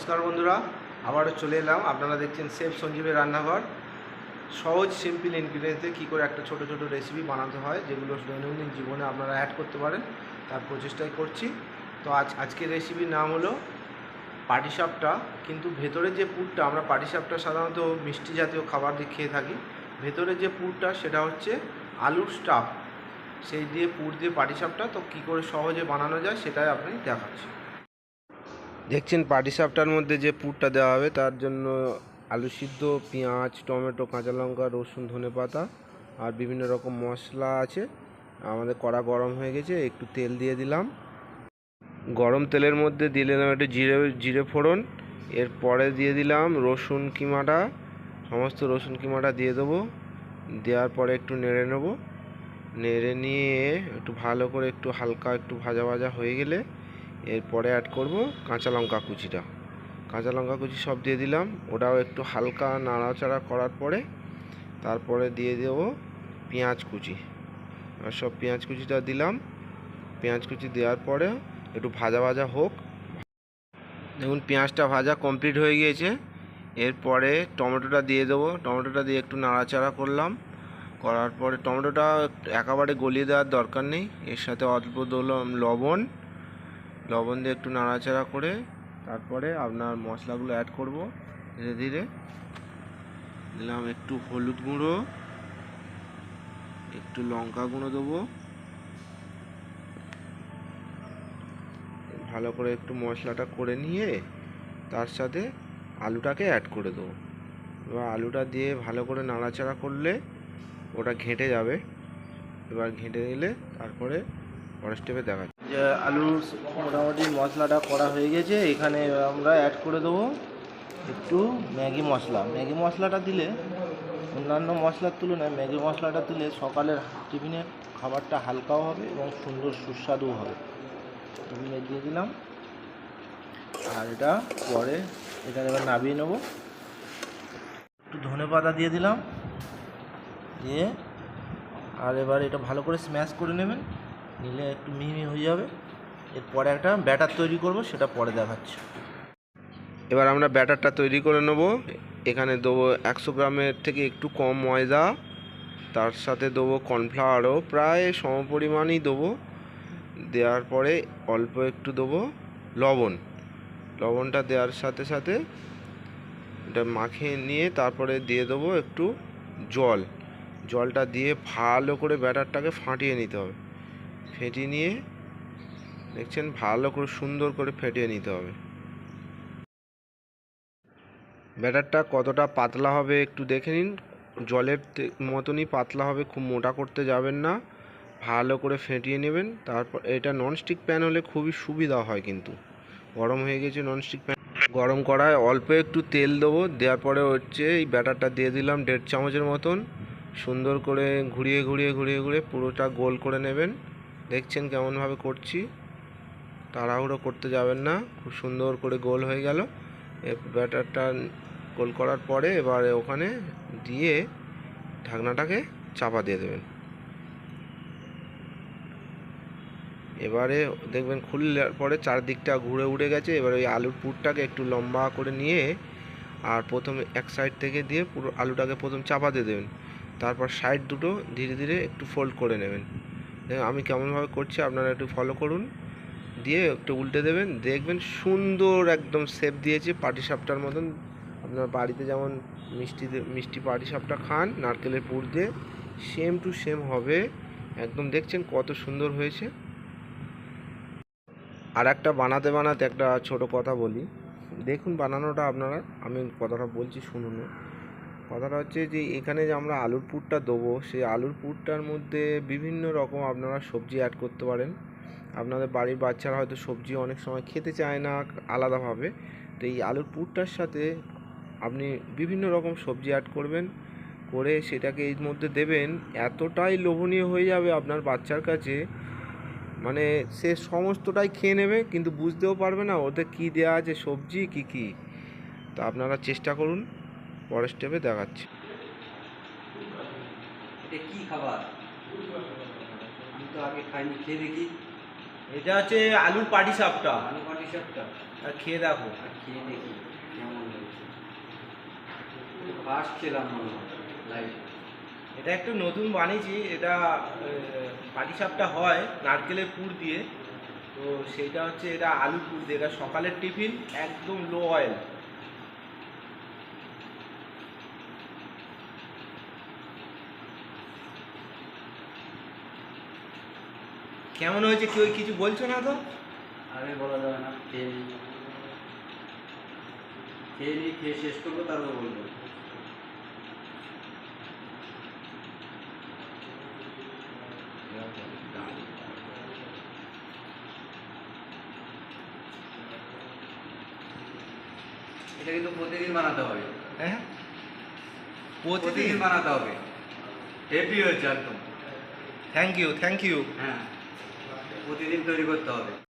নমস্কার বন্ধুরা, আবারও চলে এলাম। আপনারা দেখছেন সেফ সঞ্জীবের রান্নাঘর। সহজ সিম্পল ইনগ্রিডিয়েন্টে কী করে একটা ছোট ছোট রেসিপি বানাতে হয়, যেগুলো দৈনন্দিন জীবনে আপনারা অ্যাড করতে পারেন, তার প্রচেষ্টাই করছি। তো আজ আজকের রেসিপির নাম হলো পাটিসাপটা। কিন্তু ভেতরের যে পুরটা, আমরা পাটিসাপটা সাধারণত মিষ্টি জাতীয় খাবার দিয়ে খেয়ে থাকি। ভেতরের যে পুরটা, সেটা হচ্ছে আলুর স্টাফ সেই দিয়ে পুর দিয়ে পাটিসাপটা, তো কী করে সহজে বানানো যায়, সেটাই আপনি দেখাচ্ছি। দেখছেন পাটি সাপটার মধ্যে যে পুরটা দেওয়া হবে, তার জন্য আলু সিদ্ধ, পেঁয়াজ, টমেটো, কাঁচা লঙ্কা, রসুন ধনে পাতা আর বিভিন্ন রকম মশলা আছে। আমাদের কড়া গরম হয়ে গেছে, একটু তেল দিয়ে দিলাম। গরম তেলের মধ্যে দিয়ে দিলাম একটু জিরে জিরে ফোড়ন। এরপরে দিয়ে দিলাম রসুন কিমাটা, সমস্ত রসুন কিমাটা দিয়ে দেবো। দেওয়ার পরে একটু নেড়ে নেব। নেড়ে নিয়ে একটু ভালো করে একটু হালকা একটু ভাজা ভাজা হয়ে গেলে এরপরে অ্যাড করব কাঁচা লঙ্কা কুচিটা। কাঁচা লঙ্কা কুচি সব দিয়ে দিলাম। ওটাও একটু হালকা নাড়াচাড়া করার পরে তারপরে দিয়ে দেব পেঁয়াজ কুচি। আর সব পেঁয়াজ কুচিটা দিলাম। পেঁয়াজ কুচি দেওয়ার পরে একটু ভাজা ভাজা হোক। দেখুন পেঁয়াজটা ভাজা কমপ্লিট হয়ে গিয়েছে। এরপরে টমেটোটা দিয়ে দেবো। টমেটোটা দিয়ে একটু নাড়াচাড়া করলাম। করার পরে টমেটোটা একেবারে গলিয়ে দেওয়ার দরকার নেই। এর সাথে অল্প দিলাম লবণ লবণ দিয়ে একটু নাড়াচাড়া করে তারপরে আপনার মশলাগুলো অ্যাড করব, ধীরে ধীরে। দিলাম একটু হলুদ গুঁড়ো, একটু লঙ্কা গুঁড়ো দেবো। ভালো করে একটু মশলাটা করে নিয়ে তার সাথে আলুটাকে অ্যাড করে দেবো। এবার আলুটা দিয়ে ভালো করে নাড়াচাড়া করলে ওটা ঘেঁটে যাবে। এবার ঘেঁটে দিলে তারপরে পরের স্টেপে দেখা। যে আলুর মোটামুটি মশলাটা করা হয়ে গেছে, এখানে আমরা অ্যাড করে দেবো একটু ম্যাগি মশলা। ম্যাগি মশলাটা দিলে, অন্যান্য মশলার তুলনায় ম্যাগি মশলাটা দিলে সকালের টিফিনের খাবারটা হালকাও হবে এবং সুন্দর সুস্বাদুও হবে। টিফিনে দিয়ে দিলাম। আর এটা পরে এটা এবার নাবিয়ে নেব। একটু ধনে পাতা দিয়ে দিলাম। দিয়ে, আর এবার এটা ভালো করে স্ম্যাশ করে নেবেন। নিলে একটু মিহি হয়ে যাবে। এরপরে একটা ব্যাটার তৈরি করব, সেটা পরে দেখাচ্ছি। এবার আমরা ব্যাটারটা তৈরি করে নেব। এখানে দেবো একশো গ্রামের থেকে একটু কম ময়দা। তার সাথে দেবো কর্নফ্লাওয়ারও প্রায় সমপরিমাণই দেবো। দেওয়ার পরে অল্প একটু দেবো লবণ। লবণটা দেওয়ার সাথে সাথে এটা মাখিয়ে নিয়ে তারপরে দিয়ে দেবো একটু জল। জলটা দিয়ে ভালো করে ব্যাটারটাকে ফাটিয়ে নিতে হবে। ফেটিয়ে নিয়ে দেখছেন ভালো করে সুন্দর করে ফেটিয়ে নিতে হবে। ব্যাটারটা কতটা পাতলা হবে একটু দেখে নিন। জলের মতনই পাতলা হবে, খুব মোটা করতে যাবেন না। ভালো করে ফেটিয়ে নেবেন, তারপর এটা ননস্টিক প্যান হলে খুবই সুবিধা হয় কিন্তু। গরম হয়ে গেছে ননস্টিক প্যান গরম করায় অল্প একটু তেল দেবো, দেওয়ার পরে হচ্ছে এই ব্যাটারটা দিয়ে দিলাম দেড় চামচের মতন। সুন্দর করে ঘুরিয়ে ঘুরিয়ে ঘুরিয়ে ঘুরিয়ে পুরোটা গোল করে নেবেন। দেখছেন কেমনভাবে করছি? তাড়াহুড়ো করতে যাবেন না। খুব সুন্দর করে গোল হয়ে গেল। ব্যাটারটা গোল করার পরে এবারে ওখানে দিয়ে ঢাকনাটাকে চাপা দিয়ে দেবেন। এবারে দেখবেন খুললে পরে চারদিকটা ঘুরে উড়ে গেছে। এবার ওই আলুর পুরটাকে একটু লম্বা করে নিয়ে আর প্রথমে এক সাইড থেকে দিয়ে পুরো আলুটাকে প্রথম চাপা দিয়ে দেবেন। তারপর সাইড দুটো ধীরে ধীরে একটু ফোল্ড করে নেবেন। আমি কেমনভাবে করছি আপনারা একটু ফলো করুন। দিয়ে একটু উল্টে দেবেন। দেখবেন সুন্দর একদম শেপ দিয়েছে পাটিসাপটার মতন। আপনার বাড়িতে যেমন মিষ্টি মিষ্টি পাটিসাপটা খান, নারকেলের পুর দিয়ে সেম টু সেম হবে। একদম দেখছেন কত সুন্দর হয়েছে। আর একটা বানাতে বানাতে একটা ছোট কথা বলি। দেখুন বানানোটা আপনারা, আমি কথাটা বলছি শুনুন। কথাটা হচ্ছে যে, এখানে যে আমরা আলুর পুরটা দেবো, সেই আলুর পুরটার মধ্যে বিভিন্ন রকম আপনারা সবজি অ্যাড করতে পারেন। আপনাদের বাড়ির বাচ্চারা হয়তো সবজি অনেক সময় খেতে চায় না আলাদাভাবে। তো এই আলুর পুরটার সাথে আপনি বিভিন্ন রকম সবজি অ্যাড করবেন, করে সেটাকে এর মধ্যে দেবেন। এতটাই লোভনীয় হয়ে যাবে আপনার বাচ্চার কাছে। মানে সে সমস্তটাই খেয়ে নেবে, কিন্তু বুঝতেও পারবে না ওতে কী দেওয়া আছে, সবজি কি কি। তা আপনারা চেষ্টা করুন। পরের স্টেপে দেখাচ্ছি। এটা কি খাবার? আমি তো আগে খাইনি খেয়ে দেখি। এটা হচ্ছে আলুর পাটি সাপটা। আলু পাটি সাপটা? আর খেয়ে দেখো। আর খেয়ে দেখি কেমন ফার্স্ট খেলাম মনে হয় এটা একটু নতুন বানিয়েছি এটা পাটি সাপটা হয় নারকেলের পুর দিয়ে। তো সেইটা হচ্ছে এটা আলু পুর দিয়ে। এটা সকালের টিফিন একদম লো অয়েল কেমন হয়েছে কেউ কিছু বলছো না তো? আরে বলা যাবে না খেয়ে নিই। খেয়ে নিই খেয়ে শেষ করব তারপর বলব। এটা কিন্তু প্রতিদিন বানাতে হবে। হ্যাঁ? প্রতিদিন প্রতিদিন? বানাতে হবে। হেভি হয়েছে একদম। থ্যাংক ইউ থ্যাংক ইউ হ্যাঁ। প্রতিদিন তৈরি করতে হবে।